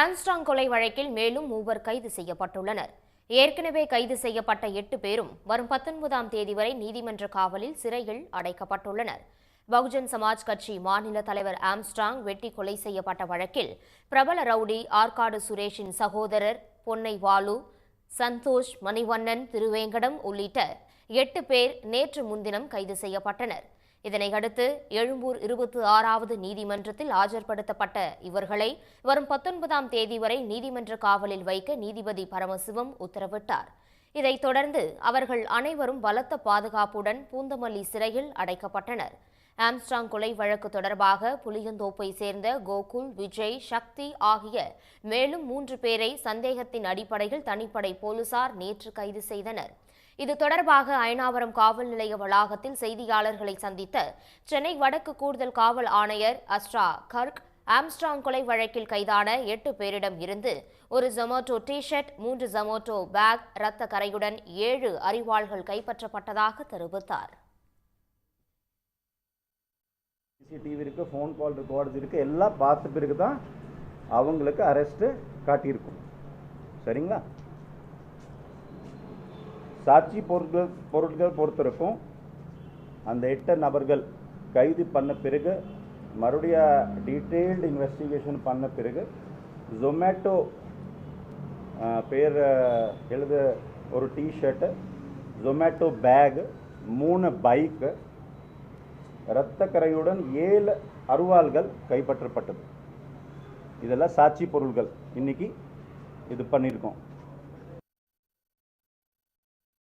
Armstrong கொலை வழக்கில் மேலும் மூவர் கைது செய்யப்பட்டுள்ளனர். ஏற்கனவே கைது செய்யப்பட்ட எட்டு பேரும் வரும் பத்தொன்பதாம் தேதி வரை நீதிமன்ற காவலில் சிறையில் அடைக்கப்பட்டுள்ளனர். பகுஜன் சமாஜ் கட்சி மாநில தலைவர் ஆம்ஸ்டாங் வெட்டி கொலை செய்யப்பட்ட வழக்கில் பிரபல ரவுடி ஆற்காடு சுரேஷின் சகோதரர் பொன்னை வாலு சந்தோஷ் மணிவண்ணன் திருவேங்கடம் உள்ளிட்ட எட்டு பேர் நேற்று முன்தினம் கைது செய்யப்பட்டனர். இதனையடுத்து எழும்பூர் இருபத்தி ஆறாவது நீதிமன்றத்தில் ஆஜர்படுத்தப்பட்ட இவர்களை வரும் பத்தொன்பதாம் தேதி வரை நீதிமன்ற காவலில் வைக்க நீதிபதி பரமசிவம் உத்தரவிட்டார். இதைத் தொடர்ந்து அவர்கள் அனைவரும் பலத்த பாதுகாப்புடன் பூந்தமல்லி சிறையில் அடைக்கப்பட்டனர். ஆம்ஸ்ட்ராங் கொலை வழக்கு தொடர்பாக புளியந்தோப்பை சேர்ந்த கோகுல் விஜய் சக்தி ஆகிய மேலும் மூன்று பேரை சந்தேகத்தின் அடிப்படையில் தனிப்படை போலீசார் நேற்று கைது செய்தனர். இது தொடர்பாக அயனாவரம் காவல் நிலைய வளாகத்தில் செய்தியாளர்களை சந்தித்த சென்னை வடக்கு கூடுதல் காவல் ஆணையர் அஸ்ரா கர்க் ஆம்ஸ்ட்ராங் கொலை வழக்கில் கைதான எட்டு பேரிடம் இருந்து ஒரு ஜொமோட்டோ டி ஷர்ட் மூன்று ஜொமோட்டோ பேக் இரத்த கரையுடன் ஏழு அறிவாள்கள் கைப்பற்றப்பட்டதாக தெரிவித்தார். சிசிடிவி இருக்குது ஃபோன் கால் ரெக்கார்ட்ஸ் இருக்குது எல்லாம் பார்த்த பிறகு தான் அவங்களுக்கு அரெஸ்ட்டு காட்டியிருக்கும். சரிங்களா? சாட்சி பொருட்கள் பொருட்கள் பொறுத்திருக்கும். அந்த எட்டு நபர்கள் கைது பண்ண பிறகு மறுபடியும் டீட்டெயில்டு இன்வெஸ்டிகேஷன் பண்ண பிறகு ஜொமேட்டோ பேர் எழுத ஒரு டிஷர்ட்டு ஜொமேட்டோ பேகு மூணு பைக்கு இரத்தக்கரையுடன் ஏழு அருவாள்கள் கைப்பற்றப்பட்டது. இதெல்லாம் சாட்சி பொருள்கள். இன்னைக்கு இது பண்ணியிருக்கோம்.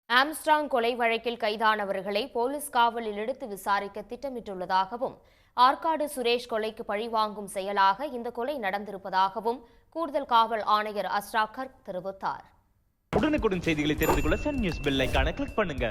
ஆம்ஸ்ட்ராங் கொலை வழக்கில் கைதானவர்களை போலீஸ் காவலில் எடுத்து விசாரிக்க திட்டமிட்டுள்ளதாகவும் ஆற்காடு சுரேஷ் கொலைக்கு பழிவாங்கும் செயலாக இந்த கொலை நடந்திருப்பதாகவும் கூடுதல் காவல் ஆணையர் அஸ்ரா கர்க் தெரிவித்தார். உடனுக்குடன் செய்திகளை தெரிந்து கொள்ள சன் நியூஸ் பெல் கிளிக் பண்ணுங்க.